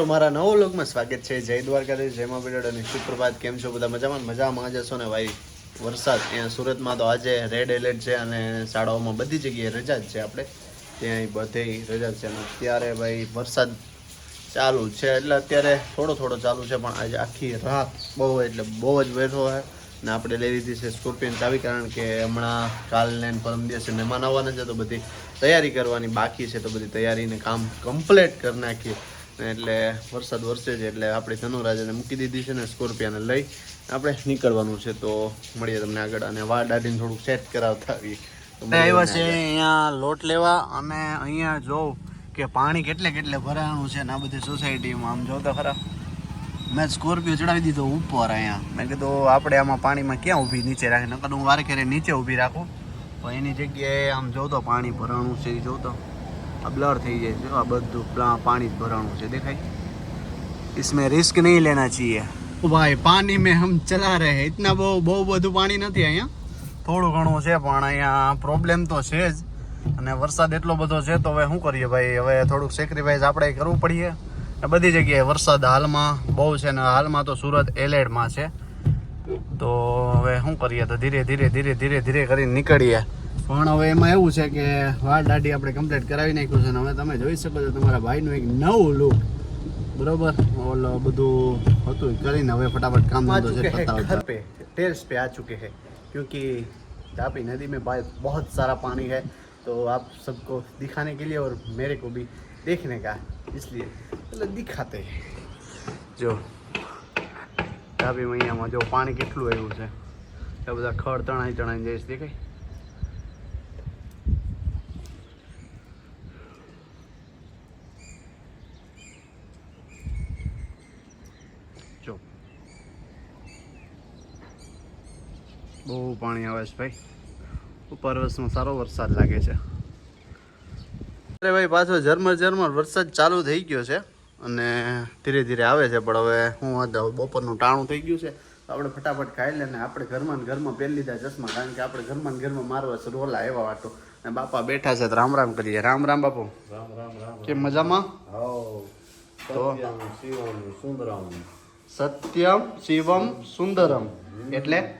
તમારું મારા નવો લોકમાં સ્વાગત છે. જય દ્વારકાધીશ, જય મા પીરિયડ અને સુપ્રભાત. કેમ છો બધા? મજામાં મજામાં જશો ને ભાઈ? વરસાદ અહીંયા સુરતમાં તો આજે રેડ એલર્ટ છે અને શાળાઓમાં બધી જગ્યાએ રજા જ છે આપણે. ત્યાં બધે રજા છે. અને અત્યારે ભાઈ વરસાદ ચાલુ છે. એટલે અત્યારે થોડો થોડો ચાલુ છે, પણ આજે આખી રાત બહુ એટલે બહુ જ બેઠો હોય. ને આપણે લઈ લીધી છે સ્કોર્પિયન ચાવી, કારણ કે હમણાં કાલને પરમ દિવસે મહેમાન આવવાના છે, તો બધી તૈયારી કરવાની બાકી છે, તો બધી તૈયારીને કામ કમ્પ્લીટ કરી નાખીએ. એટલે વરસાદ વરસે છે એટલે આપણે ધનુરાજાને મૂકી દીધી છે ને સ્કોર્પિયાને લઈ. આપણે નીકળવાનું છે તો મળીએ તમને આગળ અને વાર દાઢીને થોડુંક સેટ કરાવતા આવીએ. આવ્યા છે અહીંયા લોટ લેવા અને અહીંયા જોઉં કે પાણી કેટલે કેટલે ભરાણું છે ને આ બધી સોસાયટીમાં આમ જોતા ખરા. મેં સ્કોર્પિયો ચડાવી દીધો ઉપર અહીંયા. મેં કીધું આપણે આમાં પાણીમાં ક્યાં ઊભી નીચે રાખી? નકર હું વારે ઘરે નીચે ઊભી રાખું. પણ એની જગ્યાએ આમ જોતો પાણી ભરાણું છે એ જો તો. આ બ્લર થઈ જાય છે આ બધું પ્લા- પાણી જ ભરાણું છે દેખાય इसमें रिस्क नहीं लेना चाहिए भाई पानी में हम चला रहे हैं इतना બહુ બહુ બધું પાણી નથી અહીંયા થોડું ઘણું છે પણ અહીંયા પ્રોબ્લેમ તો છે જ અને વરસાદ એટલો બધો છે તો હવે શું કરીએ ભાઈ હવે થોડુંક સેક્રિફાઈસ આપણે કરવું પડીએ ને બધી જગ્યાએ વરસાદ હાલમાં બહુ છે ને હાલમાં તો સુરત એલેડમાં છે તો હવે શું કરીએ તો ધીરે ધીરે ધીરે ધીરે ધીરે કરીને નીકળીએ પણ હવે એમાં એવું છે કે વાળ દાઢી આપણે કમ્પ્લીટ કરાવી નાખ્યું છે ને હવે તમે જોઈ શકો છો તમારા ભાઈનું એક નવું લુક બરોબર ઓલો બધું હતું એ કરીને હવે ફટાફટ કામ आ ધંધો चुके છે हैं घर પતાવતા पे टेरेस पे आ चुके हैं क्योंकि तापी नदी में भाई बहुत सारा पानी है तो आप सबको दिखाने के लिए और मेरे को भी देखने का इसलिए चलो दिखाते हैं જો તાપી મૈયામાં જો પાણી કેટલું આવ્યું છે એ બધા ખડ તણાઈ તણાઈ જઈશ દેખાય બહુ પાણી આવે છે ભાઈ. ઉપર વર્ષમાં સારો વરસાદ લાગે છે. અરે ભાઈ પાછો ઝરમર ઝરમર વરસાદ ચાલુ થઈ ગયો છે અને ધીરે ધીરે આવે છે પણ હવે હું બપોરનું ટાણું થઈ ગયું છે. તો આપણે ફટાફટ ખાઈ લઈને આપણે ઘરમાં ને ઘરમાં પહેરી લીધા ચશ્મા કારણ કે આપણે ઘરમાં ને ઘરમાં મારવા છે રોલા એવા વાટો. અને બાપા બેઠા છે તો રામ રામ કરીએ. રામ રામ બાપુ. કેમ મજામાં? તો સત્યમ શિવમ સુંદરમ. એટલે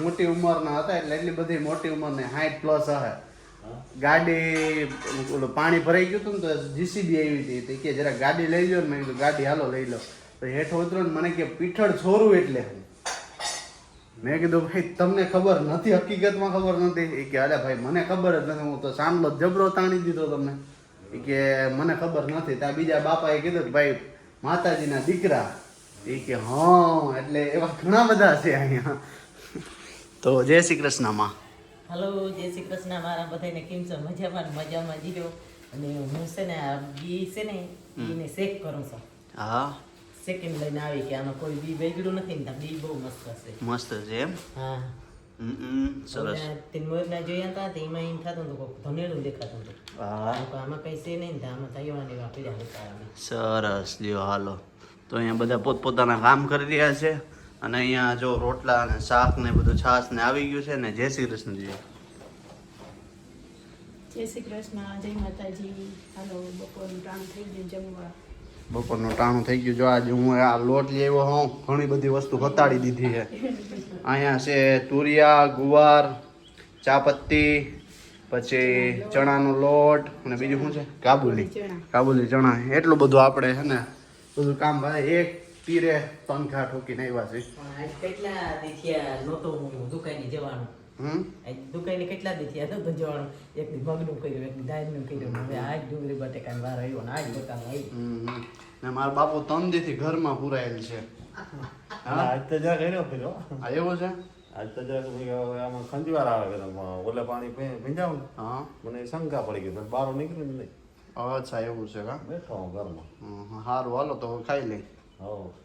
મોટી ઉંમરના હતા એટલે એટલી બધી મોટી ઉંમરની હાઈટ પ્લસ હે. ગાડી ઓલું પાણી ભરાઈ ગયું હતું ને તો જીસીબી આવી હતી. તો કે જરા ગાડી લઈ લો ને મેં કીધું ગાડી હાલો લઈ લો. તો હેઠ ઉતરો ને મને કે પીઠળ છોરું એટલે. મેં કીધું ભાઈ તમને ખબર નથી હકીકતમાં ખબર નથી. એ કે અરે ભાઈ મને ખબર જ નથી. હું તો સાંભળો જબરો તાણી દીધો તમને. એ કે મને ખબર નથી. ત્યાં બીજા બાપાએ કીધું કે ભાઈ માતાજીના દીકરા. એ કે હા એટલે એવા ઘણા બધા છે અહીંયા. તો જય શ્રી કૃષ્ણમાં. હલો જય શ્રી કૃષ્ણ. મારા બધાને કેમ છો? મજામાં મજામાં જીરો અને હું છે ને આ બી છે ને એને શેક કરું છું. હા. સેકન્ડ લઈને આવી કે આમાં કોઈ બી બગડ્યું નથી ને બી બહુ મસ્ત છે મસ્ત છે એમ? હા. સરસ. તીન મોરના જોયા હતા તો એમાં એમ થતું હતું ધનેડું દેખાતું હતું. આમાં કઈ છે નહીં આમાં તૈયાર એવા પીડા હતા. સરસ. લ્યો હાલો. તો અહીંયા બધા પોતપોતાના કામ કરી રહ્યા છે. અને અહીંયા જો રોટલા અને શાક ને બધું છાશ ને આવી ગયું છે ને જય શ્રી કૃષ્ણજી. જય શ્રી કૃષ્ણ જય માતાજી. હાલો બપોરનું ટાણું થઈ ગયું જમવા. બપોરનું ટાણું થઈ ગયું. જો આજે હું આ લોટ લેવો હોઉં ઘણી બધી વસ્તુ હતાડી દીધી છે. અહીંયા છે તુરિયા ગુવાર ચાપત્તી પછી ચણાનો લોટ અને બીજું શું છે? કાબુલી કાબુલી ચણા. એટલું બધું આપણે છે ને બધું કામ ભાઈ એક તીરે તનખા ઠોકીને આવ્યા છે. આજ કેટલા દી થયા નહોતો હું દુકાને જવાનું. હમ? આજ દુકાને કેટલા દી થયા નહોતું જવાનું. એક દી મગનું કર્યું એક દી દાળનું કર્યું હવે આજ ડુંગળી બટેકાનો વાર આવ્યો ને આજ દુકાન આવી. ને મારા બાપુ ત્રણ દીથી ઘરમાં પુરાયેલ છે. હા? આજ તો જરાક હેરો પેલો આ એવો છે? આજ તો જરાક આમાં ખંજવાર આવે કે ઓલે પાણી ભીંજાવું હા. મને શંકા પડી ગઈ બારો નીકળ્યું નહીં. અચ્છા એવું છે કા? બેઠો ઘરમાં. સારું હાલો તો ખાઈ લઈ. હવ